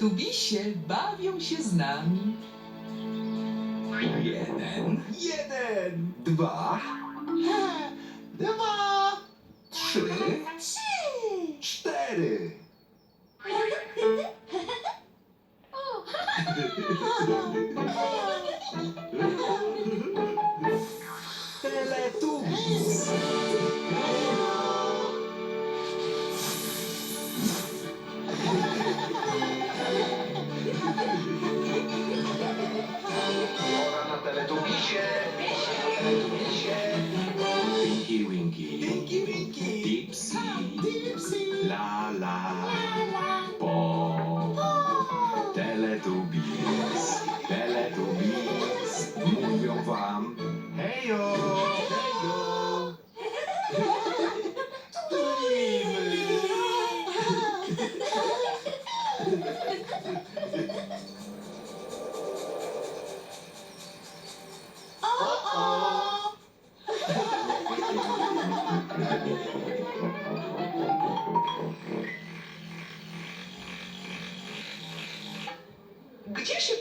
teletubisie bawią się z nami. Jeden, jeden, dwa, dwa, trzy, cztery. Teletubbies. Thank you.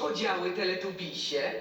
Podziały teletubisie?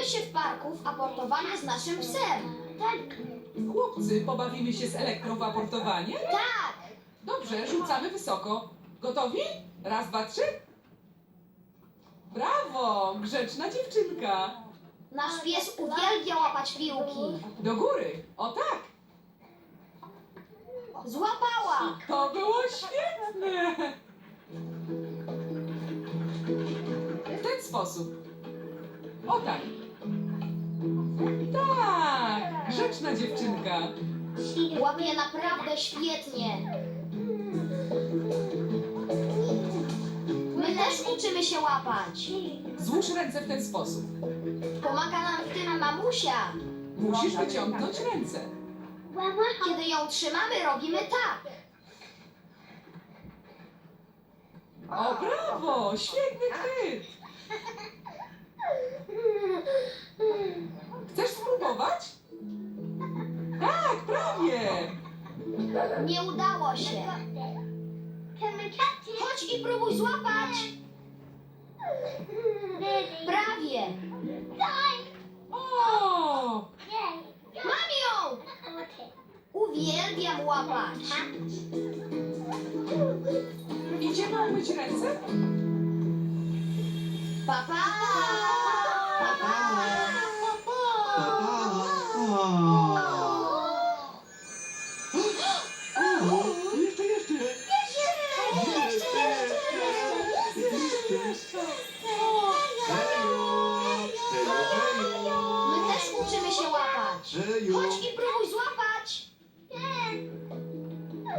Bawimy się w parku w aportowanie z naszym psem. Chłopcy, pobawimy się z elektrowaportowaniem? Tak! Dobrze, rzucamy wysoko. Gotowi? Raz, dwa, trzy. Brawo! Grzeczna dziewczynka. Nasz pies uwielbia łapać piłki. Do góry. O tak! Złapała! To było świetne! W ten sposób. O tak. Grzeczna dziewczynka. Łapie naprawdę świetnie. My też uczymy się łapać. Złóż ręce w ten sposób. Pomaga nam w tym mamusia. Musisz wyciągnąć ręce. Kiedy ją trzymamy, robimy tak. O, brawo! Świetny chwyt! Chcesz spróbować? Tak, prawie! Nie udało się. Chodź i próbuj złapać. Prawie. O! Mam ją! Uwielbiam łapać. Idziemy umyć ręce? Pa, pa! Pa, pa!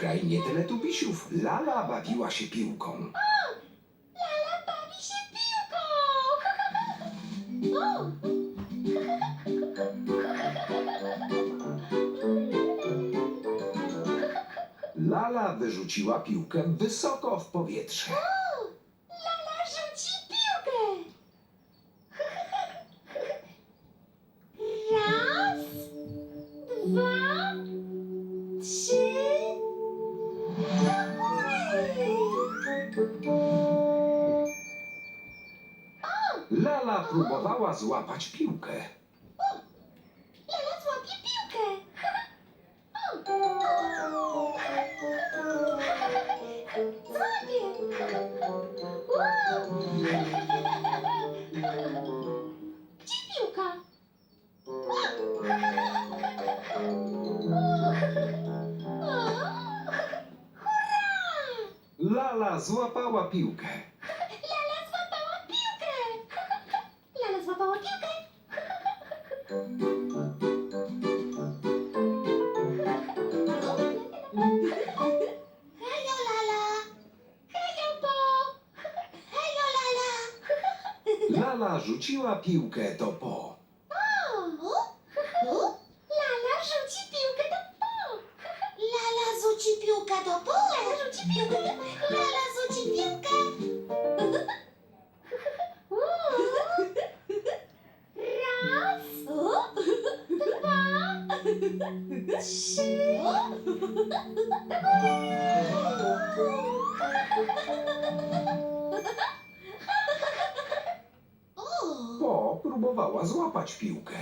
krainie teletubisiów Lala bawiła się piłką. Lala bawi się piłką. Lala wyrzuciła piłkę wysoko w powietrze. Lala próbowała złapać piłkę. Lala złapie piłkę. Gdzie piłka? Lala złapała piłkę. Lala rzuciła piłkę do Po. Lala rzuci piłkę do Po! Lala rzuci piłkę do Po! Lala rzuci piłkę do Lala rzuci piłkę! Raz, dwa, trzy. Po próbowała złapać piłkę.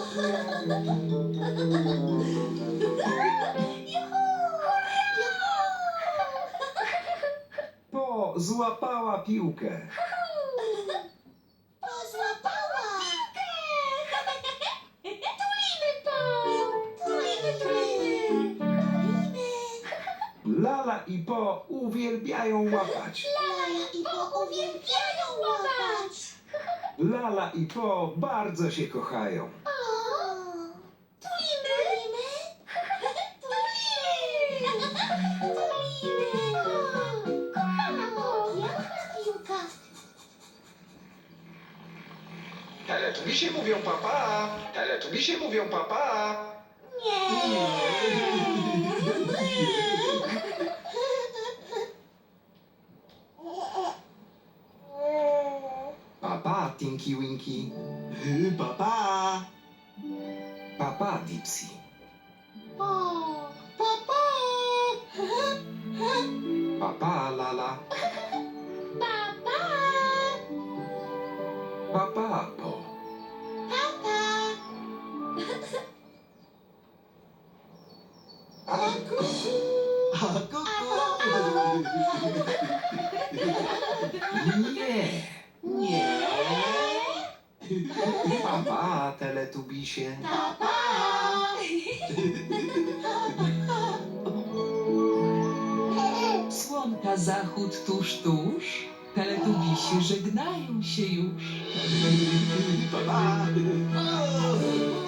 Po złapała piłkę. Złapała! Tulimy to! Tulimy, tulimy! Tulimy! Lala i Po uwielbiają łapać. Lala i Bo uwielbiają łapać! Lala i Po bardzo się kochają. Teletubisie mówią papa. Teletubisie mówią papa. Papa, Tinky Winky. Papa. Papa, Dipsy. Papa. Papa, Lala. Teletubisie. Papa. Słonka zachód tuż, tuż. Teletubisi żegnają się już. Papa. Czas